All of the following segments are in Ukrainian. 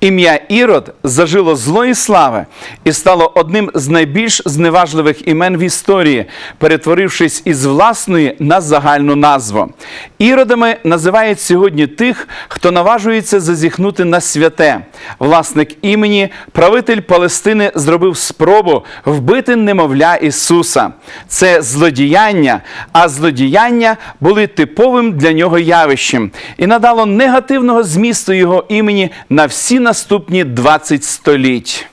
Ім'я Ірод зажило злої слави і стало одним з найбільш зневажливих імен в історії, перетворившись із власної на загальну назву. Іродами називають сьогодні тих, хто наважується зазіхнути на святе. Власник імені, правитель Палестини, зробив спробу вбити немовля Ісуса. Це злодіяння, а злодіяння були типовим для нього явищем і надало негативного змісту його імені на всі наступні 20 століть.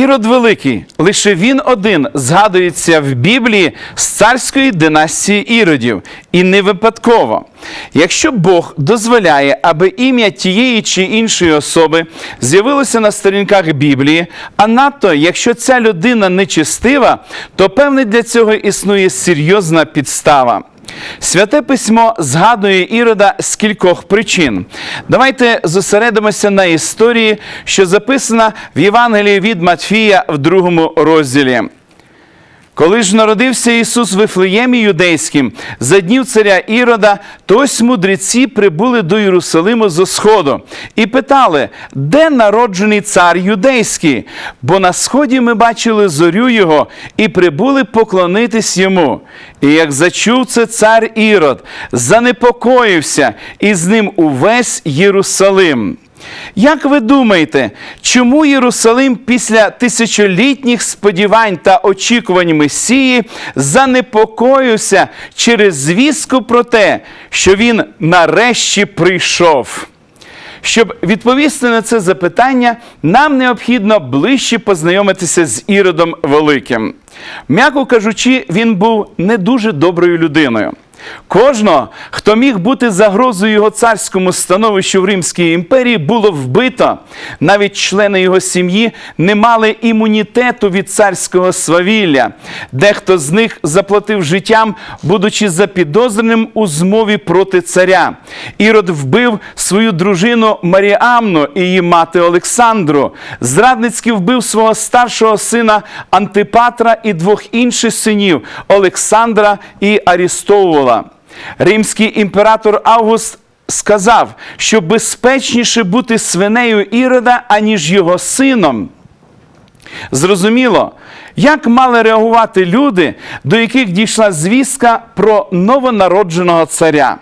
Ірод Великий, лише він один згадується в Біблії з царської династії іродів, і не випадково. Якщо Бог дозволяє, аби ім'я тієї чи іншої особи з'явилося на сторінках Біблії, а надто якщо ця людина нечестива, то певне для цього існує серйозна підстава. Святе письмо згадує Ірода з кількох причин. Давайте зосередимося на історії, що записана в Євангелії від Матфія в другому розділі. Коли ж народився Ісус в Вифлеємі юдейським за днів царя Ірода, то ось мудреці прибули до Єрусалиму зо сходу і питали, де народжений цар юдейський? Бо на сході ми бачили зорю його і прибули поклонитись йому. І як зачув це цар Ірод, занепокоївся, і з ним увесь Єрусалим. Як ви думаєте, чому Єрусалим після тисячолітніх сподівань та очікувань Месії занепокоївся через звістку про те, що він нарешті прийшов? Щоб відповісти на це запитання, нам необхідно ближче познайомитися з Іродом Великим. М'яко кажучи, він був не дуже доброю людиною. Кожного, хто міг бути загрозою його царському становищу в Римській імперії, було вбито. Навіть члени його сім'ї не мали імунітету від царського свавілля. Дехто з них заплатив життям, будучи запідозреним у змові проти царя. Ірод вбив свою дружину Маріамну і її мати Олександру. Зрадницьки вбив свого старшого сина Антипатра і двох інших синів Олександра і Арістовула. Римський імператор Август сказав, що безпечніше бути свинею Ірода, аніж його сином. Зрозуміло, як мали реагувати люди, до яких дійшла звістка про новонародженого царя.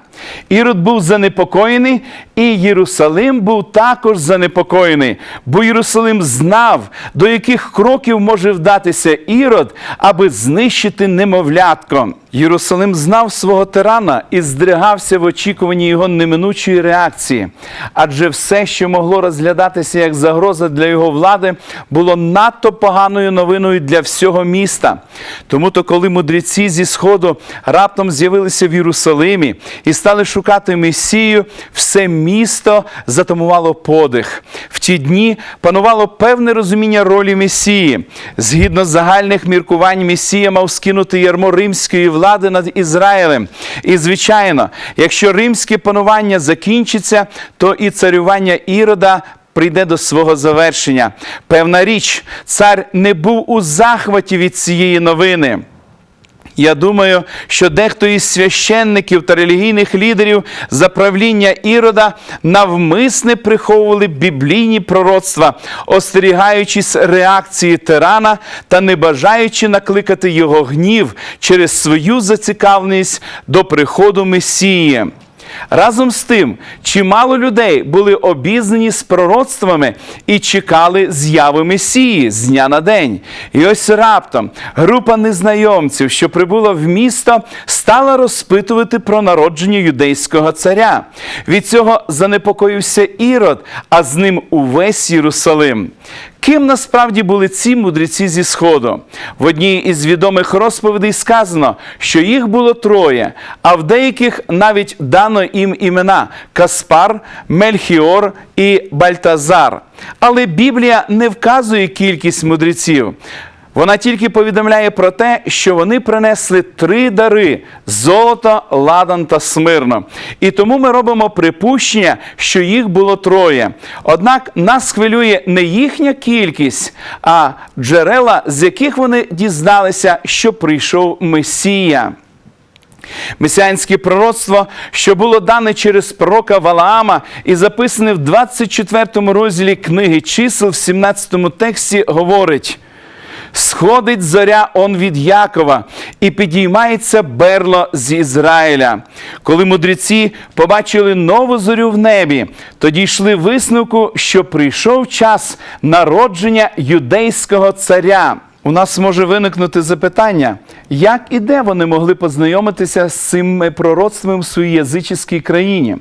Ірод був занепокоєний, і Єрусалим був також занепокоєний, бо Єрусалим знав, до яких кроків може вдатися Ірод, аби знищити немовлятко. Єрусалим знав свого тирана і здригався в очікуванні його неминучої реакції, адже все, що могло розглядатися як загроза для його влади, було надто поганою новиною для всього міста. Тому то, коли мудреці зі сходу раптом з'явилися в Єрусалимі і стали шукати Месію, все місто затамувало подих. В ті дні панувало певне розуміння ролі Месії. Згідно загальних міркувань, Месія мав скинути ярмо римської влади над Ізраїлем. І, звичайно, якщо римське панування закінчиться, то і царювання Ірода прийде до свого завершення. Певна річ, цар не був у захваті від цієї новини. Я думаю, що дехто із священників та релігійних лідерів за правління Ірода навмисне приховували біблійні пророцтва, остерігаючись реакції тирана та не бажаючи накликати його гнів через свою зацікавленість до приходу Месії. Разом з тим, чимало людей були обізнані з пророцтвами і чекали з'яви Месії з дня на день. І ось раптом група незнайомців, що прибула в місто, стала розпитувати про народження юдейського царя. Від цього занепокоївся Ірод, а з ним увесь Єрусалим. Ким насправді були ці мудреці зі Сходу? В одній із відомих розповідей сказано, що їх було троє, а в деяких навіть дано їм імена Каспар, Мельхіор і Бальтазар. Але Біблія не вказує кількість мудреців. Вона тільки повідомляє про те, що вони принесли три дари: золото, ладан та смирно. І тому ми робимо припущення, що їх було троє. Однак нас хвилює не їхня кількість, а джерела, з яких вони дізналися, що прийшов Месія. Месіанське пророцтво, що було дане через пророка Валаама і записане в 24 розділі книги чисел в 17 тексті, говорить. Сходить зоря он від Якова, і підіймається берло з Ізраїля. Коли мудреці побачили нову зорю в небі, тоді йшли висновку, що прийшов час народження юдейського царя. У нас може виникнути запитання, як і де вони могли познайомитися з цими пророцтвами в своїй язичській країні.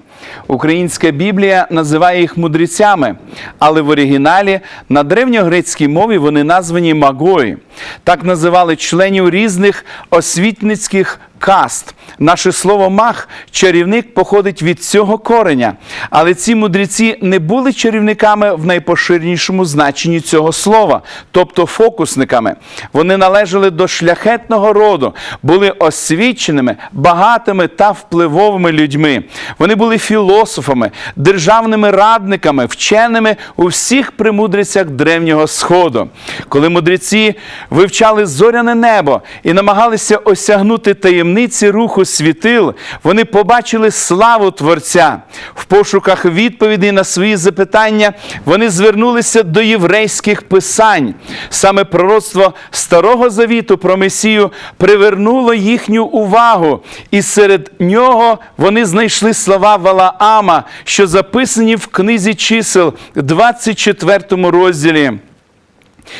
Українська Біблія називає їх мудрецями, але в оригіналі на древньогрецькій мові вони названі магої. Так називали членів різних освітницьких каст. Наше слово маг, чарівник походить від цього кореня. Але ці мудреці не були чарівниками в найпоширенішому значенні цього слова, тобто фокусниками. Вони належали до шляхетного роду, були освіченими, багатими та впливовими людьми. Вони були філософами, державними радниками, вченими у всіх премудрицях древнього сходу. Коли мудреці вивчали зоряне небо і намагалися осягнути таємниці руху світил, вони побачили славу Творця. В пошуках відповідей на свої запитання вони звернулися до єврейських писань. Саме пророцтво Старого Завіту про Месію привернуло їхню увагу, і серед нього вони знайшли слова Валаама, що записані в книзі чисел, 24 розділі.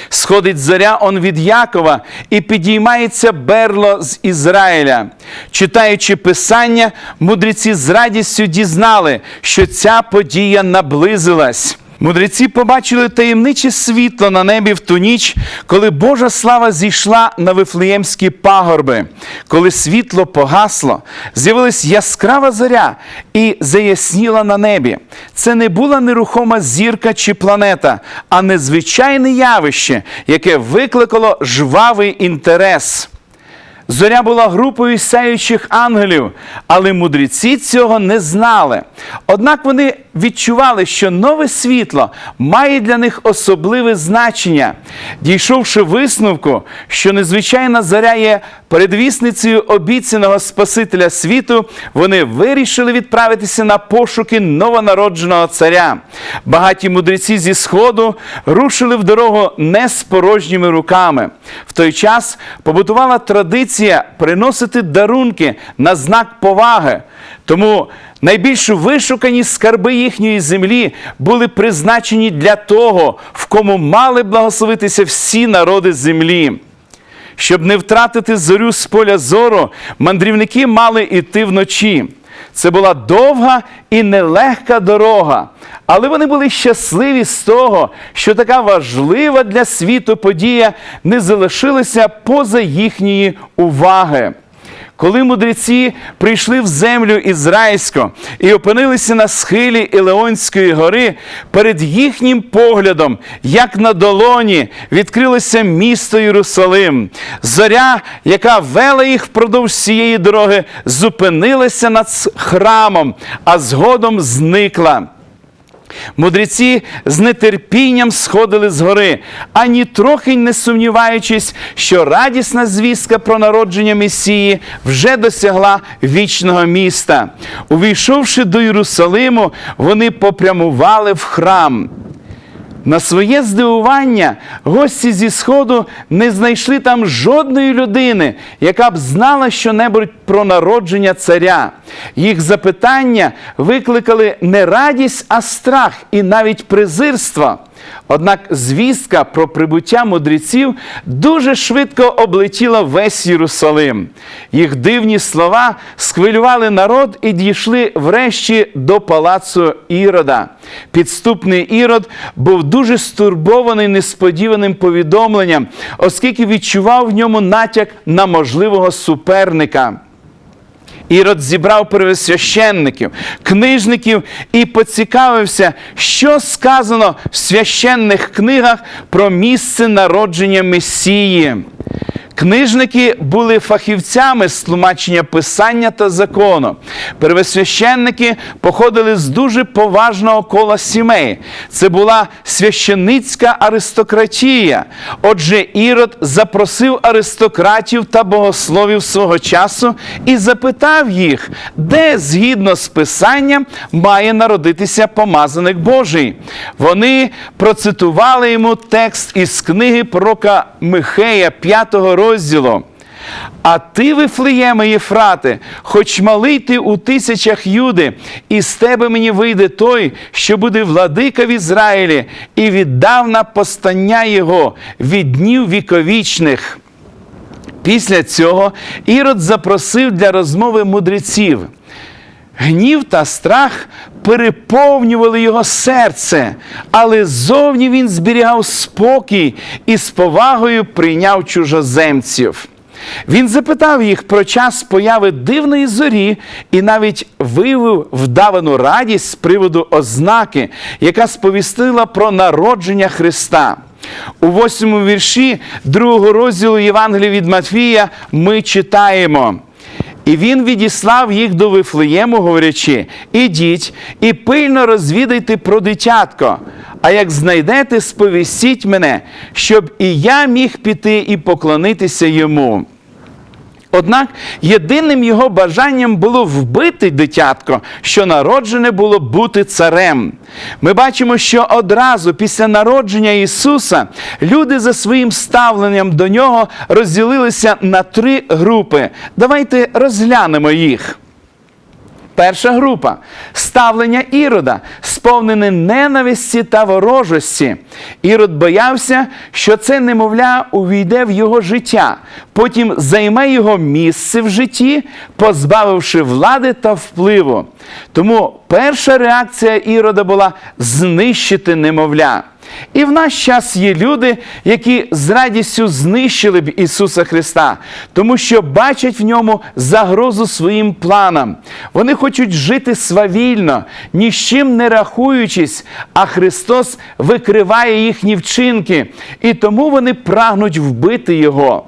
Сходить зоря он від Якова і підіймається берло з Ізраїля. Читаючи Писання, мудреці з радістю дізнали, що ця подія наблизилась. Мудреці побачили таємниче світло на небі в ту ніч, коли Божа слава зійшла на вифлеємські пагорби. Коли світло погасло, з'явилась яскрава зоря і заясніла на небі. Це не була нерухома зірка чи планета, а незвичайне явище, яке викликало жвавий інтерес. Зоря була групою сяючих ангелів, але мудреці цього не знали. Однак вони відчували, що нове світло має для них особливе значення. Дійшовши висновку, що незвичайна зоря є передвісницею обіцяного Спасителя світу, вони вирішили відправитися на пошуки новонародженого царя. Багаті мудреці зі Сходу рушили в дорогу не з порожніми руками. В той час побутувала традиція приносити дарунки на знак поваги. Тому найбільш вишукані скарби їхньої землі були призначені для того, в кому мали благословитися всі народи землі. Щоб не втратити зорю з поля зору, мандрівники мали йти вночі. Це була довга і нелегка дорога, але вони були щасливі з того, що така важлива для світу подія не залишилася поза їхньої уваги. Коли мудреці прийшли в землю ізраїльську і опинилися на схилі Ілеонської гори, перед їхнім поглядом, як на долоні, відкрилося місто Єрусалим. Зоря, яка вела їх впродовж цієї дороги, зупинилася над храмом, а згодом зникла. Мудреці з нетерпінням сходили з гори, ані трохи не сумніваючись, що радісна звістка про народження Месії вже досягла вічного міста. Увійшовши до Єрусалиму, вони попрямували в храм. На своє здивування гості зі Сходу не знайшли там жодної людини, яка б знала щонебудь про народження царя. Їх запитання викликали не радість, а страх і навіть презирство. Однак звістка про прибуття мудреців дуже швидко облетіла весь Єрусалим. Їх дивні слова схвилювали народ і дійшли врешті до палацу Ірода. Підступний Ірод був дуже стурбований несподіваним повідомленням, оскільки відчував в ньому натяк на можливого суперника. Ірод зібрав первосвященників, книжників і поцікавився, що сказано в священних книгах про місце народження Месії. Книжники були фахівцями з тлумачення писання та закону. Первосвященники походили з дуже поважного кола сімей. Це була священицька аристократія. Отже, Ірод запросив аристократів та богословів свого часу і запитав їх, де згідно з писанням має народитися помазаник Божий. Вони процитували йому текст із книги пророка Михея, 5 розділу. А ти, Вифлеєме Єфрате, хоч малий ти у тисячах юди, і з тебе мені вийде той, що буде владика в Ізраїлі, і віддавна постання його від днів віковічних. Після цього Ірод запросив для розмови мудреців. Гнів та страх переповнювали його серце, але зовні він зберігав спокій і з повагою прийняв чужоземців. Він запитав їх про час появи дивної зорі і навіть виявив вдавану радість з приводу ознаки, яка сповістила про народження Христа. У восьмому вірші другого розділу Євангелія від Матфія ми читаємо. І він відіслав їх до Вифлеєму, говорячи: Ідіть і пильно розвідайте про дитятко. А як знайдете, сповістіть мене, щоб і я міг піти і поклонитися йому. Однак єдиним його бажанням було вбити дитятко, що народжене було бути царем. Ми бачимо, що одразу після народження Ісуса люди за своїм ставленням до нього розділилися на три групи. Давайте розглянемо їх. Перша група ставлення Ірода, сповнене ненависті та ворожості. Ірод боявся, що це немовля увійде в його життя, потім займе його місце в житті, позбавивши влади та впливу. Тому перша реакція Ірода була знищити немовля. І в наш час є люди, які з радістю знищили б Ісуса Христа, тому що бачать в ньому загрозу своїм планам. Вони хочуть жити свавільно, ні з чим не рахуючись, а Христос викриває їхні вчинки, і тому вони прагнуть вбити Його.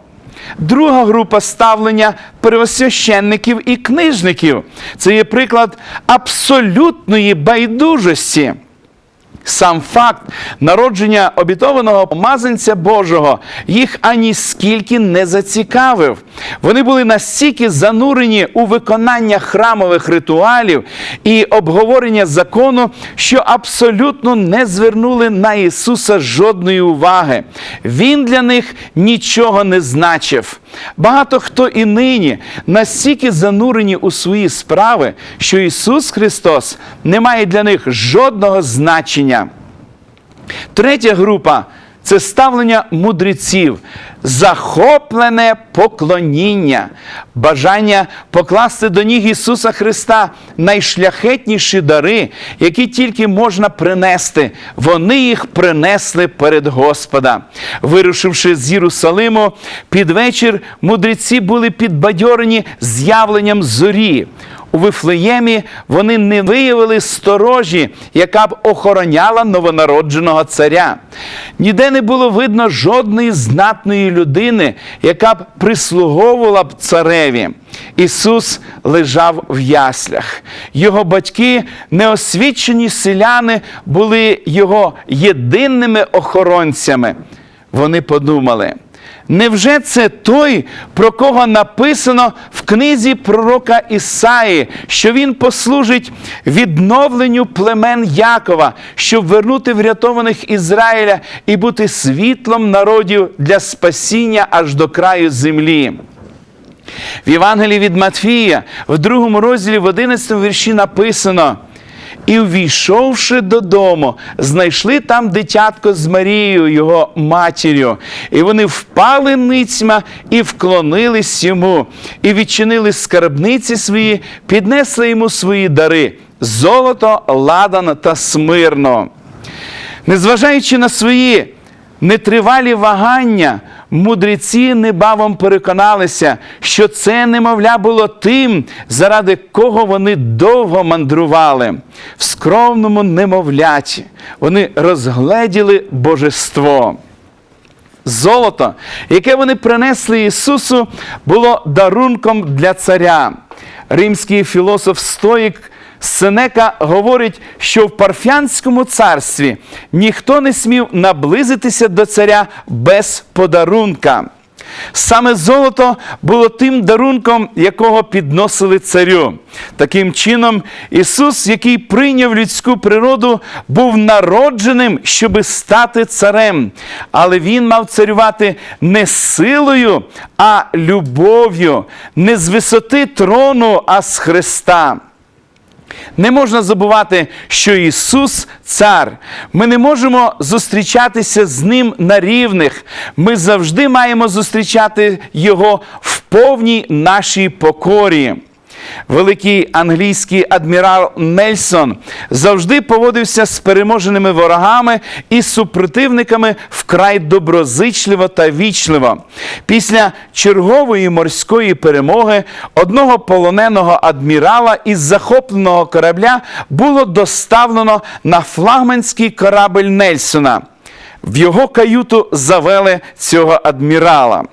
Друга група ставлення первосвященників і книжників це є приклад абсолютної байдужості. Сам факт народження обітованого помазанця Божого їх ані скільки не зацікавив. Вони були настільки занурені у виконання храмових ритуалів і обговорення закону, що абсолютно не звернули на Ісуса жодної уваги. Він для них нічого не значив. Багато хто і нині настільки занурені у свої справи, що Ісус Христос не має для них жодного значення. Третя група це ставлення мудреців, захоплене поклоніння, бажання покласти до ніг Ісуса Христа найшляхетніші дари, які тільки можна принести. Вони їх принесли перед Господа. Вирушивши з Єрусалиму, під вечір мудреці були підбадьорені з'явленням зорі. У Вифлеємі вони не виявили сторожі, яка б охороняла новонародженого царя. Ніде не було видно жодної знатної людини, яка б прислуговувала б цареві. Ісус лежав в яслях. Його батьки, неосвічені селяни, були його єдиними охоронцями. Вони подумали. Невже це той, про кого написано в книзі пророка Ісаї, що він послужить відновленню племен Якова, щоб вернути врятованих Ізраїля і бути світлом народів для спасіння аж до краю землі? В Євангелії від Матфія, в другому розділі, в 11 вірші написано. І, увійшовши додому, знайшли там дитятко з Марією, його матір'ю. І вони впали ницьма і вклонились йому, і відчинили скарбниці свої, піднесли йому свої дари золото, ладан та смирно. Незважаючи на свої нетривалі вагання, мудреці небавом переконалися, що це немовля було тим, заради кого вони довго мандрували. В скромному немовляті вони розгледіли божество. Золото, яке вони принесли Ісусу, було дарунком для царя. Римський філософ Стоїк Сенека говорить, що в парфянському царстві ніхто не смів наблизитися до царя без подарунка. Саме золото було тим дарунком, якого підносили царю. Таким чином, Ісус, який прийняв людську природу, був народженим, щоби стати царем. Але Він мав царювати не силою, а любов'ю, не з висоти трону, а з Христа. Не можна забувати, що Ісус цар. Ми не можемо зустрічатися з Ним на рівних. Ми завжди маємо зустрічати Його в повній нашій покорі. Великий англійський адмірал Нельсон завжди поводився з переможеними ворогами і супротивниками вкрай доброзичливо та вічливо. Після чергової морської перемоги одного полоненого адмірала із захопленого корабля було доставлено на флагманський корабель Нельсона. В його каюту завели цього адмірала.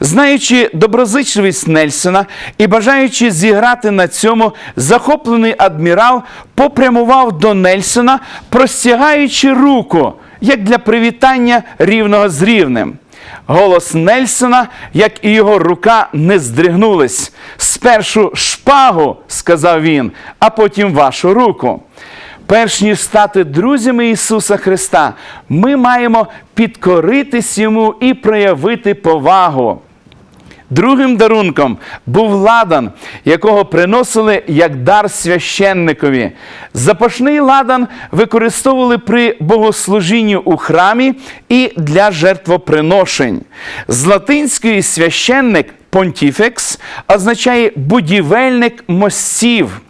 Знаючи доброзичливість Нельсона і бажаючи зіграти на цьому, захоплений адмірал попрямував до Нельсона, простягаючи руку, як для привітання рівного з рівним. Голос Нельсона, як і його рука, не здригнулись. Спершу шпагу, сказав він, а потім вашу руку. Перш ніж стати друзями Ісуса Христа, ми маємо підкоритись Йому і проявити повагу. Другим дарунком був ладан, якого приносили як дар священникові. Запашний ладан використовували при богослужінні у храмі і для жертвоприношень. З латинської священник понтіфекс означає будівельник мостів.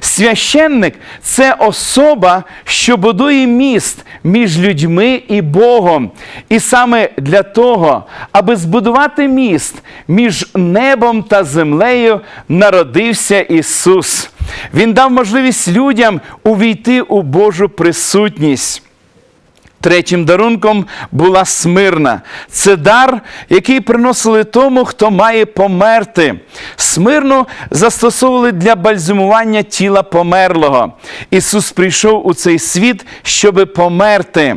Священник це особа, що будує міст між людьми і Богом. І саме для того, аби збудувати міст між небом та землею, народився Ісус. Він дав можливість людям увійти у Божу присутність. Третім дарунком була смирна. Це дар, який приносили тому, хто має померти. Смирну застосовували для бальзумування тіла померлого. Ісус прийшов у цей світ, щоби померти.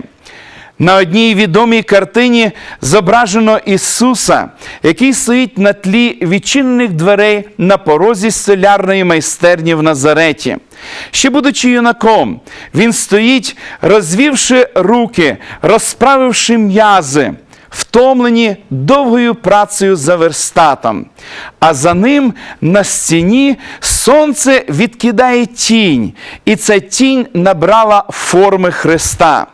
На одній відомій картині зображено Ісуса, який стоїть на тлі відчинених дверей на порозі столярної майстерні в Назареті. Ще будучи юнаком, він стоїть, розвівши руки, розправивши м'язи, втомлені довгою працею за верстатом. А за ним на стіні сонце відкидає тінь, і ця тінь набрала форми Христа.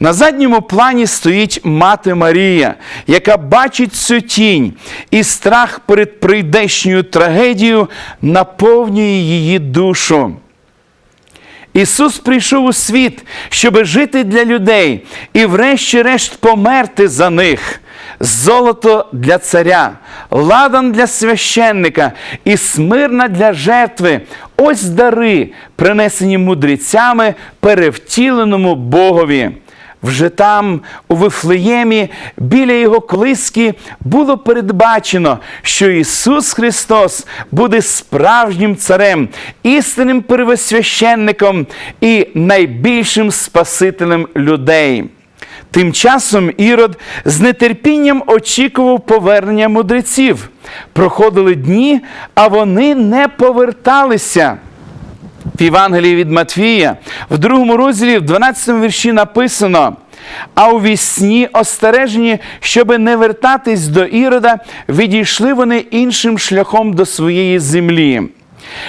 На задньому плані стоїть мати Марія, яка бачить цю тінь, і страх перед прийдешньою трагедією наповнює її душу. Ісус прийшов у світ, щоб жити для людей і, врешті-решт, померти за них. Золото для царя, ладан для священника і смирна для жертви. Ось дари, принесені мудрецями перевтіленому Богові. Вже там, у Вифлеємі, біля його колиски, було передбачено, що Ісус Христос буде справжнім царем, істинним первосвященником і найбільшим Спасителем людей. Тим часом Ірод з нетерпінням очікував повернення мудреців. Проходили дні, а вони не поверталися. В Євангелії від Матвія, в другому розділі, в 12 вірші написано: а у вісні остережені, щоби не вертатись до Ірода, відійшли вони іншим шляхом до своєї землі.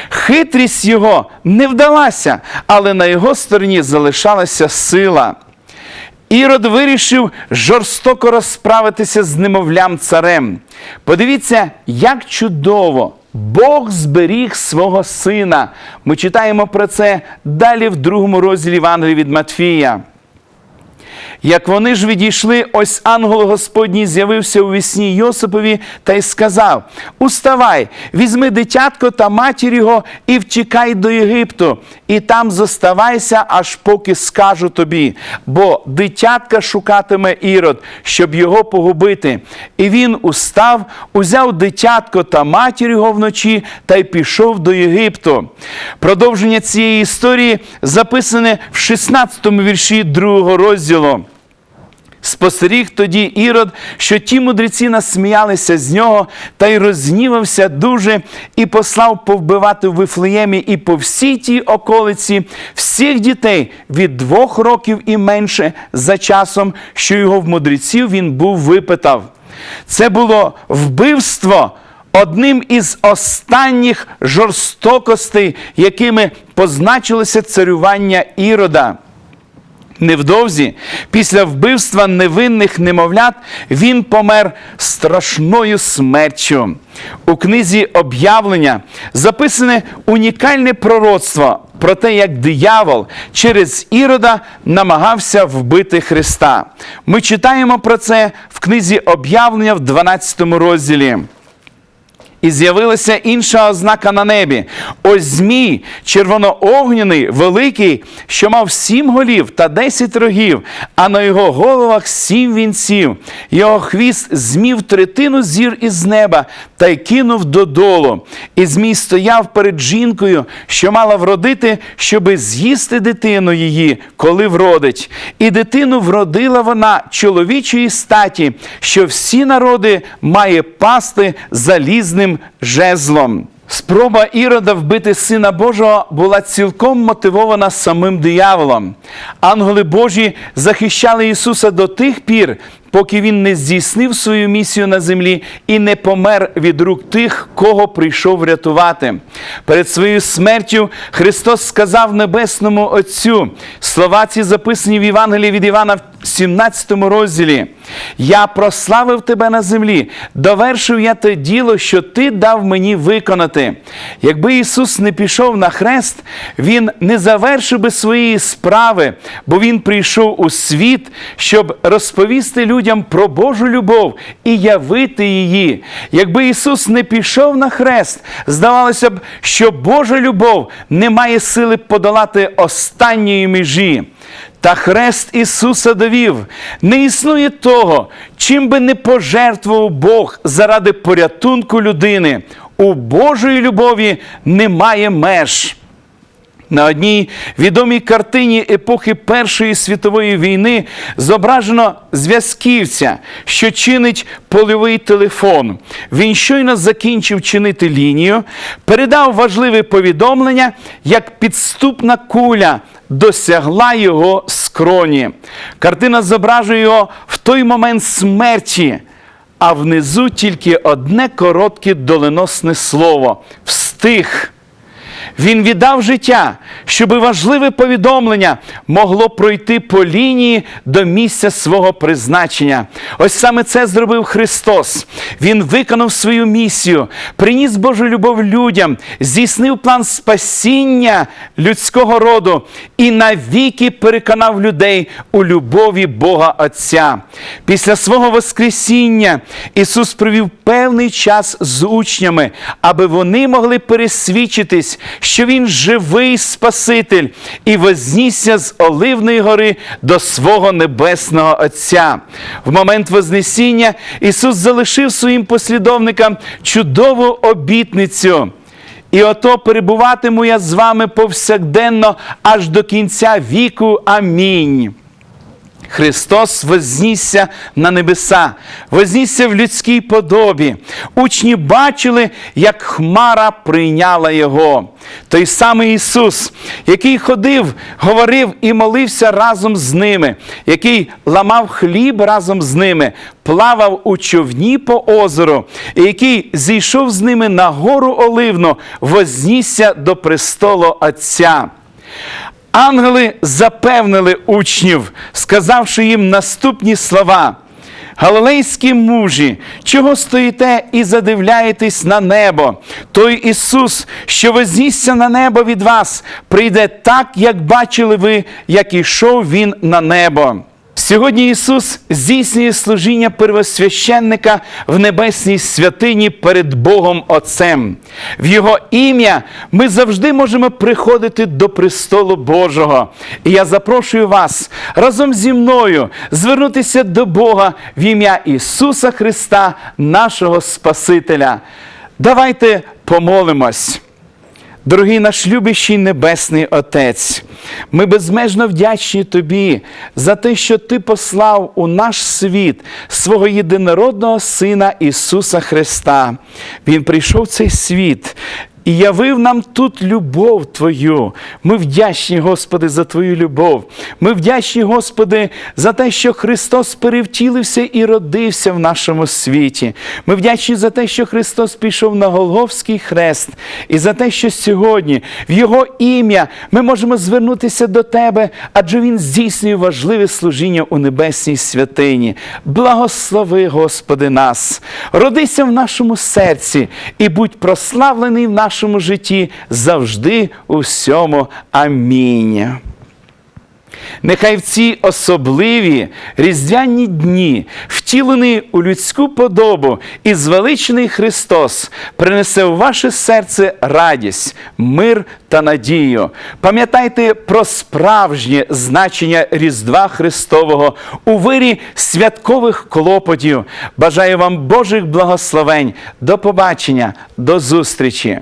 Хитрість його не вдалася, але на його стороні залишалася сила. Ірод вирішив жорстоко розправитися з немовлям царем. Подивіться, як чудово! Бог зберіг свого сина. Ми читаємо про це далі в другому розділі Євангелії від Матфія. Як вони ж відійшли, ось ангел Господній з'явився у вісні Йосипові та й сказав: Уставай, візьми дитятко та матір його і втікай до Єгипту, і там зоставайся, аж поки скажу тобі. Бо дитятка шукатиме ірод, щоб його погубити. І він устав, узяв дитятко та матір його вночі та й пішов до Єгипту. Продовження цієї історії записане в 16 вірші другого розділу. Спостеріг тоді Ірод, що ті мудреці насміялися з нього, та й рознівався дуже, і послав повбивати в Вифлеємі і по всій тій околиці всіх дітей від двох років і менше за часом, що його в мудреців він був випитав. Це було вбивство одним із останніх жорстокостей, якими позначилося царювання Ірода. Невдовзі, після вбивства невинних немовлят, він помер страшною смертю. У книзі об'явлення записане унікальне пророцтво про те, як диявол через Ірода намагався вбити Христа. Ми читаємо про це в книзі об'явлення в 12 розділі. І з'явилася інша ознака на небі. Ось змій, червоноогняний, великий, що мав сім голів та десять рогів, а на його головах сім вінців. Його хвіст змів третину зір із неба та й кинув додолу. І змій стояв перед жінкою, що мала вродити, щоби з'їсти дитину її, коли вродить. І дитину вродила вона чоловічої статі, що всі народи має пасти залізним жезлом. Спроба Ірода вбити Сина Божого була цілком мотивована самим дияволом. Ангели Божі захищали Ісуса до тих пір, поки Він не здійснив свою місію на землі і не помер від рук тих, кого прийшов врятувати. Перед своєю смертю Христос сказав Небесному Отцю. Слова ці записані в Євангелії від Івана в 17 розділі. Я прославив тебе на землі, довершив я те діло, що ти дав мені виконати. Якби Ісус не пішов на хрест, Він не завершив би своєї справи, бо Він прийшов у світ, щоб розповісти людям про Божу любов і явити її. Якби Ісус не пішов на хрест, здавалося б, що Божа любов не має сили подолати останньої межі. Та хрест Ісуса довів, не існує того, чим би не пожертвував Бог заради порятунку людини. У Божої любові немає меж. На одній відомій картині епохи Першої світової війни зображено зв'язківця, що чинить польовий телефон. Він щойно закінчив чинити лінію, передав важливе повідомлення, як підступна куля досягла його скроні. Картина зображує його в той момент смерті, а внизу тільки одне коротке доленосне слово встиг. Він віддав життя, щоби важливе повідомлення могло пройти по лінії до місця свого призначення. Ось саме це зробив Христос. Він виконав свою місію, приніс Божу любов людям, здійснив план спасіння людського роду і навіки переконав людей у любові Бога Отця. Після свого Воскресіння Ісус провів певний час з учнями, аби вони могли пересвідчитись, що Він живий Спаситель і вознісся з Оливної гори до свого Небесного Отця. В момент Вознесіння Ісус залишив своїм послідовникам чудову обітницю. І ото перебуватиму я з вами повсякденно аж до кінця віку. Амінь. Христос вознісся на небеса, вознісся в людській подобі. Учні бачили, як хмара прийняла його. Той самий Ісус, який ходив, говорив і молився разом з ними, який ламав хліб разом з ними, плавав у човні по озеру, і який зійшов з ними на гору Оливну, вознісся до престолу Отця. Ангели запевнили учнів, сказавши їм наступні слова. Галилейські мужі, чого стоїте і задивляєтесь на небо? Той Ісус, що вознісся на небо від вас, прийде так, як бачили ви, як ішов Він на небо. Сьогодні Ісус здійснює служіння первосвященника в небесній святині перед Богом Отцем. В Його ім'я ми завжди можемо приходити до престолу Божого. І я запрошую вас разом зі мною звернутися до Бога в ім'я Ісуса Христа, нашого Спасителя. Давайте помолимось. Дорогий наш любящий Небесний Отець, ми безмежно вдячні Тобі за те, що Ти послав у наш світ свого єдинородного Сина Ісуса Христа. Він прийшов в цей світ. І явив нам тут любов Твою. Ми вдячні, Господи, за Твою любов. Ми вдячні, Господи, за те, що Христос перевтілився і родився в нашому світі. Ми вдячні за те, що Христос пішов на Голговський хрест, і за те, що сьогодні в Його ім'я ми можемо звернутися до Тебе, адже Він здійснює важливе служіння у небесній святині. Благослови, Господи, нас, родися в нашому серці і будь прославлений в нашому житті завжди у всьому. Амінь. Нехай в ці особливі різдвяні дні, втілений у людську подобу і звеличений Христос, принесе в ваше серце радість, мир та надію. Пам'ятайте про справжнє значення Різдва Христового у вирі святкових клопотів. Бажаю вам Божих благословень. До побачення, до зустрічі!